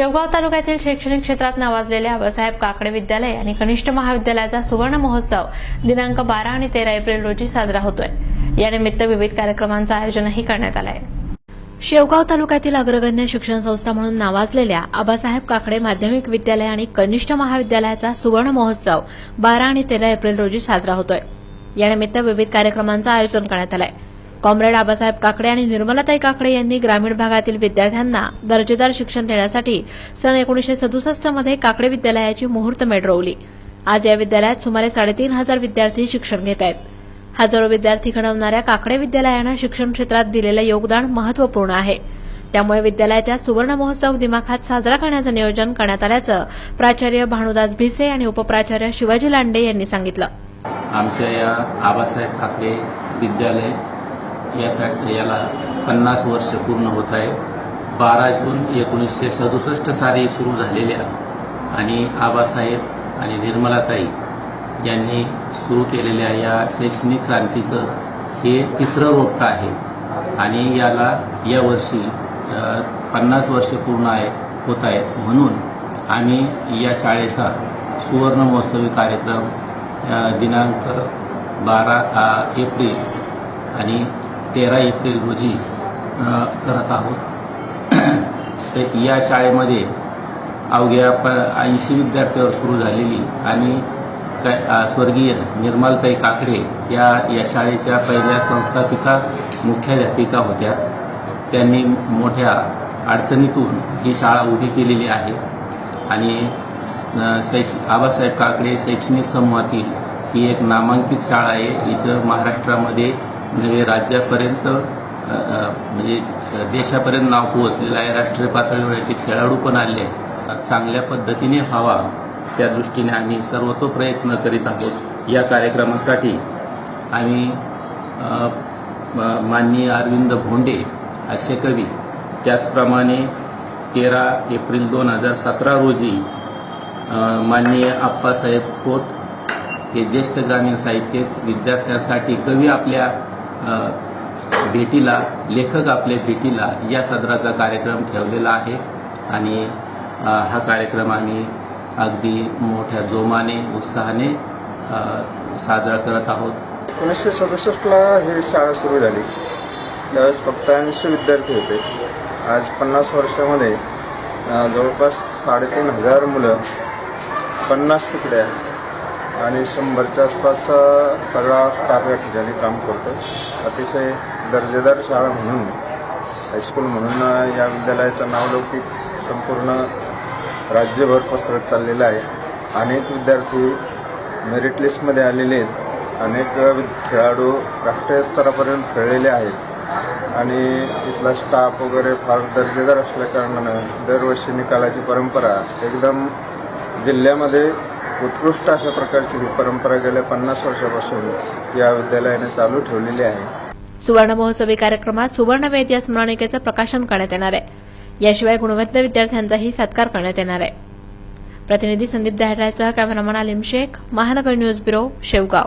शेवगाव तालुक्यातील शैक्षणिक क्षेत्रात नावाजलेल्या आबासाहेब काकडे विद्यालय आणि कनिष्ठ महाविद्यालयाचा सुवर्ण महोत्सव दिनांक बारा आणि तेरा एप्रिल रोजी साजरा होतोय. यानिमित्त विविध कार्यक्रमांचं आयोजनही करण्यात आलं आहे शेवगाव तालुक्यातील अग्रगण्य शिक्षण संस्था म्हणून नावाजलेल्या आबासाहेब काकडे माध्यमिक विद्यालय आणि कनिष्ठ महाविद्यालयाचा सुवर्ण महोत्सव बारा आणि तेरा एप्रिल रोजी साजरा होतोय. यानिमित्त विविध कार्यक्रमांचं आयोजन करण्यात आलंय. कॉम्रेड आबासाहेब काकडे आणि निर्मलाताई काकडे यांनी ग्रामीण भागातील विद्यार्थ्यांना दर्जेदार शिक्षण देण्यासाठी सन एकोणीशे सदुसष्टमध्ये काकडे विद्यालयाची मुहूर्तमेढ रोवली आज या विद्यालयात सुमारे साडेतीन हजार विद्यार्थी शिक्षण घेत आहेत. हजारो विद्यार्थी घडवणाऱ्या काकडे विद्यालयानं शिक्षण क्षेत्रात दिलेलं योगदान महत्त्वपूर्ण आहे. त्यामुळे विद्यालयाच्या सुवर्ण महोत्सव दिमाखात साजरा करण्याचं नियोजन करण्यात आल्याचं प्राचार्य भानुदास भिसे आणि उपप्राचार्य शिवाजी लांडे यांनी सांगितलं. आमच्या या आबासाहेब ठाकरे विद्यालय यासाठी याला पन्नास वर्ष पूर्ण होत आहे. बारा जून एकोणीसशे सदुसष्ट साली सुरू झालेल्या आणि आबासाहेब आणि निर्मलाताई यांनी सुरू केलेल्या या शैक्षणिक क्रांतीचं हे तिसरं रोपटं आहे. आणि याला यावर्षी पन्नास वर्ष पूर्ण आहे होत आहेत. म्हणून आम्ही या शाळेचा सुवर्ण महोत्सवी कार्यक्रम दिनांक बारा एप्रिल आणि तेरा एप्रिल रोजी करत आहोत. तर या शाळेमध्ये अवघ्या प ऐंशी विद्यार्थ्यावर सुरू झालेली आणि काय स्वर्गीय निर्मलताई काकडे या या शाळेच्या पहिल्या संस्थापिका मुख्याध्यापिका होत्या. त्यांनी मोठ्या अडचणीतून ही शाळा उभी केलेली आहे. आणि शैक्ष आबासाहेब काकडे शैक्षणिक समूहातील ही एक नामांकित शाळा आहे. हिचं महाराष्ट्रामध्ये नव्हे राज्यापर्यंत म्हणजे देशापर्यंत नाव पोहोचलेलं आहे. राष्ट्रीय पातळीवर याचे खेळाडू पण आले आहेत. चांगल्या पद्धतीने व्हावा त्या दृष्टीने आम्ही सर्वतो प्रयत्न करीत आहोत या कार्यक्रमासाठी. आम्ही म- माननीय अरविंद भोंडे असे कवी त्याचप्रमाणे तेरा एप्रिल दोन हजार सतरा रोजी माननीय आप्पासाहेब खोत हे ज्येष्ठ ग्रामीण साहित्य विद्यार्थ्यांसाठी कवी आपल्या भेटीला लेखक आपल्या भेटीला या सदराचा कार्यक्रम ठेवलेला आहे. आणि हा कार्यक्रम आम्ही अगदी मोठ्या जोमाने उत्साहाने साजरा करत आहोत. एकोणीसशे सदुसष्टला ही शाळा सुरू झाली. त्यावेळेस फक्त ऐंशी विद्यार्थी होते. आज पन्नास वर्षामध्ये जवळपास साडेतीन हजार मुलं पन्नास तुकडे आहेत. आणि शंभरच्या आसपास सगळा कार्य ठिकाणी काम करतो अतिशय दर्जेदार शाळा म्हणून हायस्कूल म्हणून या विद्यालयाचं नावलौकिक संपूर्ण राज्यभर पसरत चाललेलं आहे. अनेक विद्यार्थी मेरिट लिस्टमध्ये आलेले आहेत. अनेक खेळाडू राष्ट्रीय स्तरापर्यंत खेळलेले आहेत. आणि इथला स्टाफ वगैरे फार दर्जेदार असल्या कारणानं दरवर्षी निकालाची परंपरा एकदम जिल्ह्यामध्ये उत्कृष्ट अशा प्रकारची ही परंपरा गेल्या पन्नास वर्षापासून या विद्यालयाने चालू ठेवलेली आहे. सुवर्ण महोत्सवी कार्यक्रमात सुवर्णवेद या स्मरणिकेचं प्रकाशन करण्यात येणार आहे. याशिवाय गुणवंत विद्यार्थ्यांचाही सत्कार करण्यात येणार आहे. प्रतिनिधी संदीप दहाड्यासह कॅमेरामन आलिम शेख महानगर न्यूज ब्युरो शेवगाव.